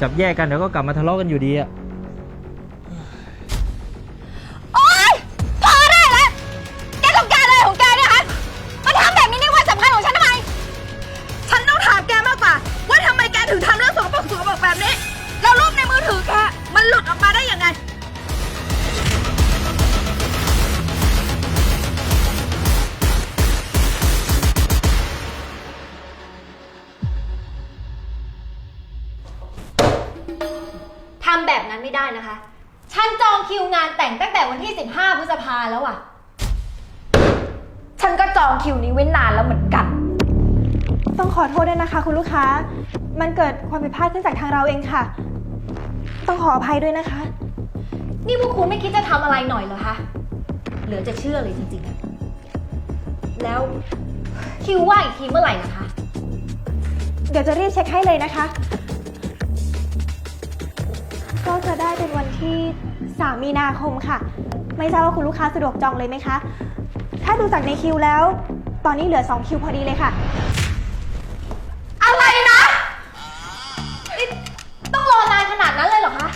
จับแยกกันเดี๋ยวก็กลับมาทะเลาะกันอยู่ดีอะ ไม่ได้นะคะ ฉันจองคิวงานแต่งตั้งแต่วันที่ 15พฤษภาแล้วอะฉันก็จองคิวนี้ไว้นานแล้วเหมือนกัน ต้องขอโทษด้วยนะคะ คุณลูกค้า มันเกิดความผิดพลาดขึ้นจากทางเราเองค่ะ ต้องขออภัยด้วยนะคะ นี่พวกคุณไม่คิดจะทำอะไรหน่อยเหรอคะ เหลือจะเชื่อเลยจริงๆอะแล้วคิวว่างอีกทีเมื่อไหร่นะคะ เดี๋ยวจะรีบเช็คให้เลยนะคะ ก็จะได้เป็นวันที่ 3 มีนาคมค่ะ ไม่ทราบว่าคุณลูกค้าสะดวกจองเลยไหมคะ ถ้าดูจากในคิวแล้ว ตอนนี้เหลือ 2 คิวพอดีเลยค่ะ อะไรนะนี่ต้องรอนานขนาดนั้นเลยเหรอคะ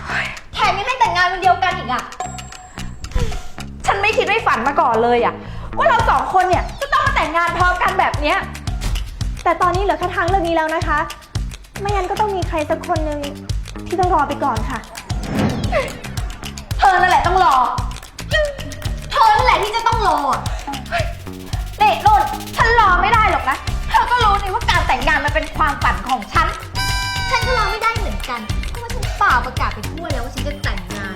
แถมยังให้แต่งงานวันเดียวกันอีกอะฉันไม่คิดไม่ฝันมาก่อนเลยอะว่าเราสองคนเนี่ยจะต้องมาแต่งงานพร้อมกันแบบเนี้ย แต่ตอนนี้เหลือแค่ทางเลือกนี้แล้วนะคะ ไม่งั้นก็ต้องมีใครสักคนหนึ่งที่ต้องรอไปก่อนค่ะ เธอนั่นแหละต้องรอ เธอนั่นแหละที่จะต้องรออะนี่นุ่นฉันรอไม่ได้หรอกนะ เธอก็รู้นี่ว่าการแต่งงานมันเป็นความฝันของฉัน ฉันก็รอไม่ได้เหมือนกัน เพราะว่าฉันฝ่าประกาศไปทั่วแล้วว่าฉันจะแต่งงาน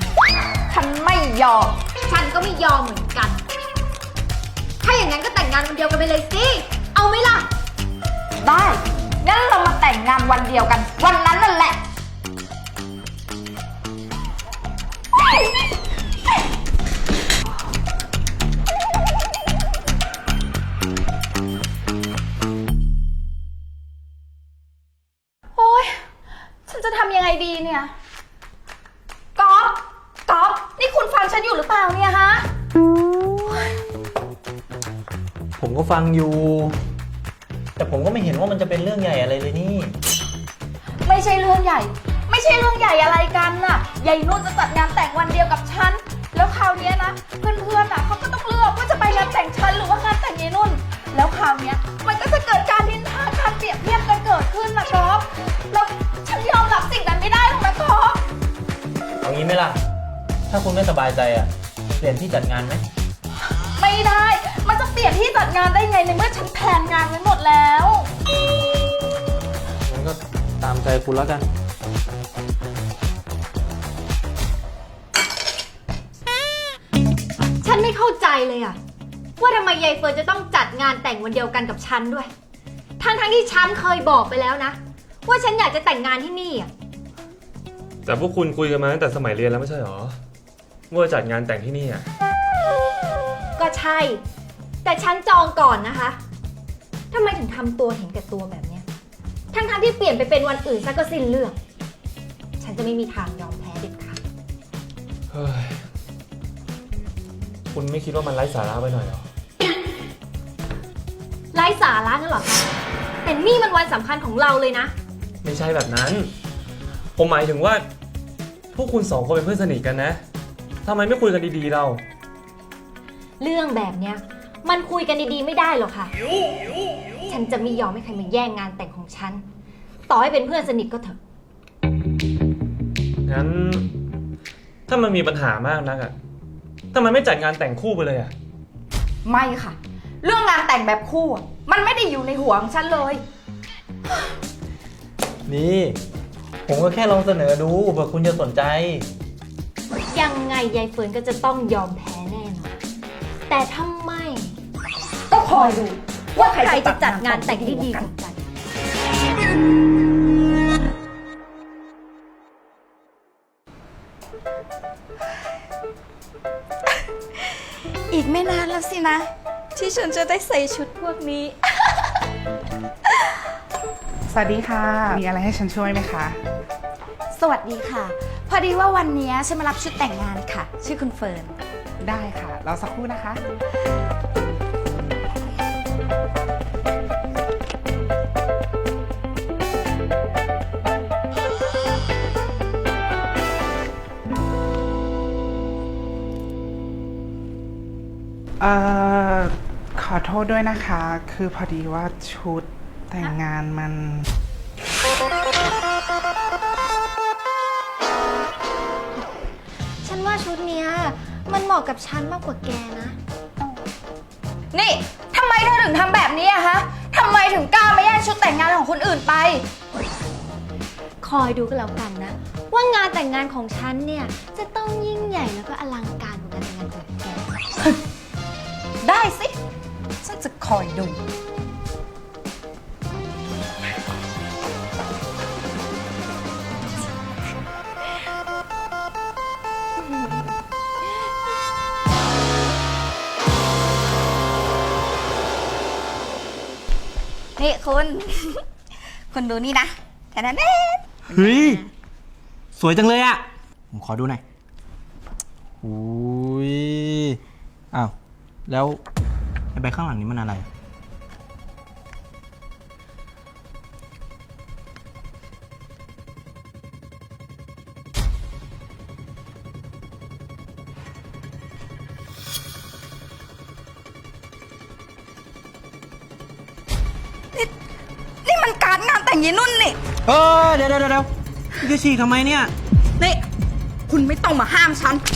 ฉันไม่ยอม ฉันก็ไม่ยอมเหมือนกัน ถ้าอย่างนั้นก็แต่งงานวันเดียวกันไปเลยสิ เอาไหมล่ะ ได้ งั้นเรามาแต่งงานวันเดียวกัน วันนั้นนั่นแหละ โอ๊ย ฉันจะทำยังไงดีเนี่ย ก๊อฟก๊อฟนี่คุณฟังฉันอยู่หรือเปล่าเนี่ยฮะ ผมก็ฟังอยู่ แต่ผมก็ไม่เห็นว่ามันจะเป็นเรื่องใหญ่อะไรเลยนี่ ไม่ใช่เรื่องใหญ่ ไม่ใช่เรื่องใหญ่อะไรกันน่ะยายนุ่นจะจัดงานแต่งวันเดียวกับฉัน แล้วคราวเนี้ยนะ เพื่อนๆน่ะเขาก็ต้องเลือกว่าจะไปงานแต่งฉันหรือว่างานแต่งยายนุ่น แล้วคราวเนี้ยมันก็จะเกิดการนินทาการเปรียบเทียบกันเกิดขึ้นนะก๊อฟแล้วฉันยอมรับสิ่งนั้นไม่ได้หรอกนะก๊อฟเอางี้ไหมล่ะ ถ้าคุณไม่สบายใจอะ เปลี่ยนที่จัดงานไหม ไม่ได้ มันจะเปลี่ยนที่จัดงานได้ไงในเมื่อฉันแพลนงานไว้หมดแล้ว งั้นก็ตามใจคุณแล้วกัน เข้าใจเลยอะว่าทำไมยายเฟิร์นจะต้องจัดงานแต่งวันเดียวกันกับฉันด้วย ทั้งทั้งๆที่ฉันเคยบอกไปแล้วนะ ว่าฉันอยากจะแต่งงานที่นี่อะแต่พวกคุณคุยกันมาตั้งแต่สมัยเรียนแล้วไม่ใช่หรอว่าจะจัดงานแต่งที่นี่อะก็ใช่ แต่ฉันจองก่อนนะคะทำไมถึงทำตัวเห็นแก่ตัวแบบเนี้ย ทั้งทั้งๆที่เปลี่ยนไปเป็นวันอื่นซะก็สิ้นเรื่อง ฉันจะไม่มีทางยอมแพ้เด็ดขาด เฮ้ย คุณไม่คิดว่ามันไร้สาระไปหน่อยเหรอ ไร้สาระนั่นหรอคะแต่นี่มันวันสำคัญของเราเลยนะ ไม่ใช่แบบนั้น ผมหมายถึงว่า พวกคุณสองคนเป็นเพื่อนสนิทกันนะทำไมไม่คุยกันดีๆเรา เรื่องแบบเนี้ย มันคุยกันดีๆไม่ได้หรอกค่ะ ฉันจะไม่ยอมให้ใครมาแย่งงานแต่งของฉัน ต่อให้เป็นเพื่อนสนิทก็เถอะ งั้น ถ้ามันมีปัญหามากนักอะ ทำไมไม่จัดงานแต่งคู่ไปเลยอะไม่ค่ะ เรื่องงานแต่งแบบคู่อะมันไม่ได้อยู่ในหัวของฉันเลย นี่ ผมก็แค่ลองเสนอดูเผื่อคุณจะสนใจ ยังไงยายเฟิร์นก็จะต้องยอมแพ้แน่นอนแต่ทำไมก็คอยดู ว่าใครใครจะจะจัจัดงางดานนแต่แต่งงที่ที่ดีดีกกว่าว่ากัน อีกไม่นานแล้วสินะ ที่ฉันจะได้ใส่ชุดพวกนี้ สวัสดีค่ะ มีอะไรให้ฉันช่วยไหมคะ สวัสดีค่ะ พอดีว่าวันนี้ฉันมารับชุดแต่งงานค่ะ ชื่อคุณเฟิร์น ได้ค่ะ เราสักครู่นะคะ ษด้วยนะคะ คือพอดีว่าชุดแต่งงานมัน ฉันว่าชุดเนี้ยมันเหมาะกับฉันมากกว่าแกนะ นี่ทำไมเธอถึงทำแบบนี้อะฮะทำไมถึงกล้ามาแย่งชุดแต่งงานของคนอื่นไป คอยดูกันแล้วกันนะ ว่างานแต่งงานของฉันเนี่ย จะต้องยิ่งใหญ่แล้วก็อลังการ คอยดู นี่คุณ คุณดูนี่นะแค่นั้นเองเฮ้ย สวยจังเลยอะผมขอดูหน่อยอุ้ย อ้าว แล้ว ใบข้างหลังนี้มันอะไร นี่มันการดงานแต่งยีนุ่นนี่ เออเดี๋ยวเดี๋ยวเดี๋ยวพี่จะฉีกทำไมเนี่ย นี่ คุณไม่ต้องมาห้ามฉันฉัน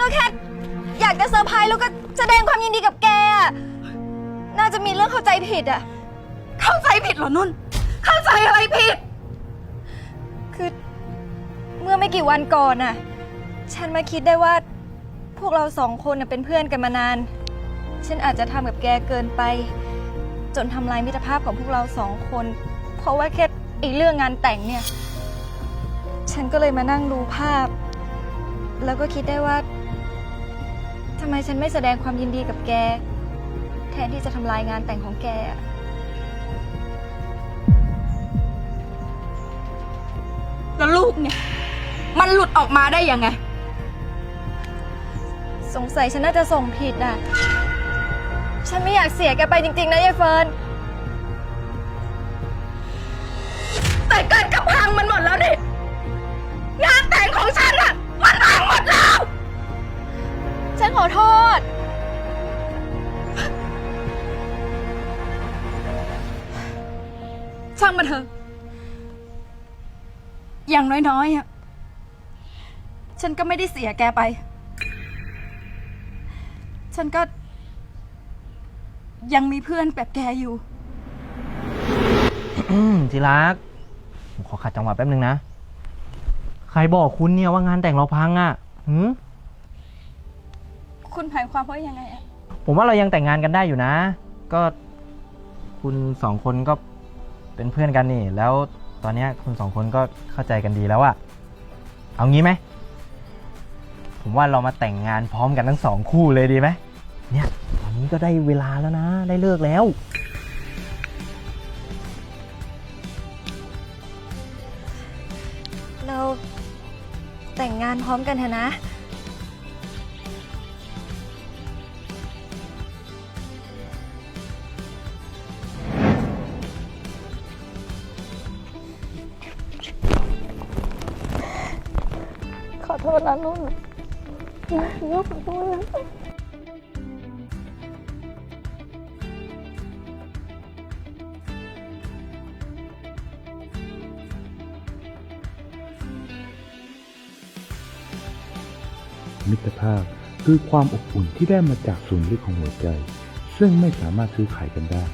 ก็แค่ อยากจะเซอร์ไพรส์แล้วก็แสดงความยินดีกับแกอะน่าจะมีเรื่องเข้าใจผิดอะเข้าใจผิดเหรอนุ่น เข้าใจอะไรผิด คือเมื่อไม่กี่วันก่อนน่ะ ฉันมาคิดได้ว่า พวกเราสองคนน่ะเป็นเพื่อนกันมานาน ฉันอาจจะทำกับแกเกินไป จนทำลายมิตรภาพของพวกเราสองคน เพราะว่าแค่ไอีเรื่องงานแต่งเนี่ย ฉันก็เลยมานั่งดูภาพ แล้วก็คิดได้ว่า ทำไมฉันไม่แสดงความยินดีกับแก แทนที่จะทำลายงานแต่งของแกอะแล้วลูกเนี่ย มันหลุดออกมาได้ยังไง สงสัยฉันน่าจะส่งผิดอะ ฉันไม่อยากเสียแกไปจริง ๆ นะยายเฟิร์น แต่เกิดกับพังมันหมดแล้วนี่งานแต่งของฉันอะ ฉันขอโทษ ช่างมาเถอะ อย่างน้อยๆอะฉันก็ไม่ได้เสียแกไป ฉันก็ ยังมีเพื่อนแบบแกอยู่ ทีรักผมขอขัดจังหวะแป๊บนึงนะ ใครบอกคุณเนี่ยว่างานแต่งเราพังอะ่ะหืม คุณหมายความว่ายังไงอะผมว่าเรายังแต่งงานกันได้อยู่นะ ก็คุณสองคนก็เป็นเพื่อนกันนี่ แล้วตอนเนี้ยคุณสองคนก็เข้าใจกันดีแล้วอะเอางี้ไหม ผมว่าเรามาแต่งงานพร้อมกันทั้งสองคู่เลยดีไหมเนี่ยตอนนี้ก็ได้เวลาแล้วนะ ได้เลิกแล้ว เราแต่งงานพร้อมกันเถอะนะ โทษนะนุ่นมิตรภาพคือความอบอุ่นที่ได้มาจากส่วนลึกของหัวใจ ซึ่งไม่สามารถซื้อขายกันได้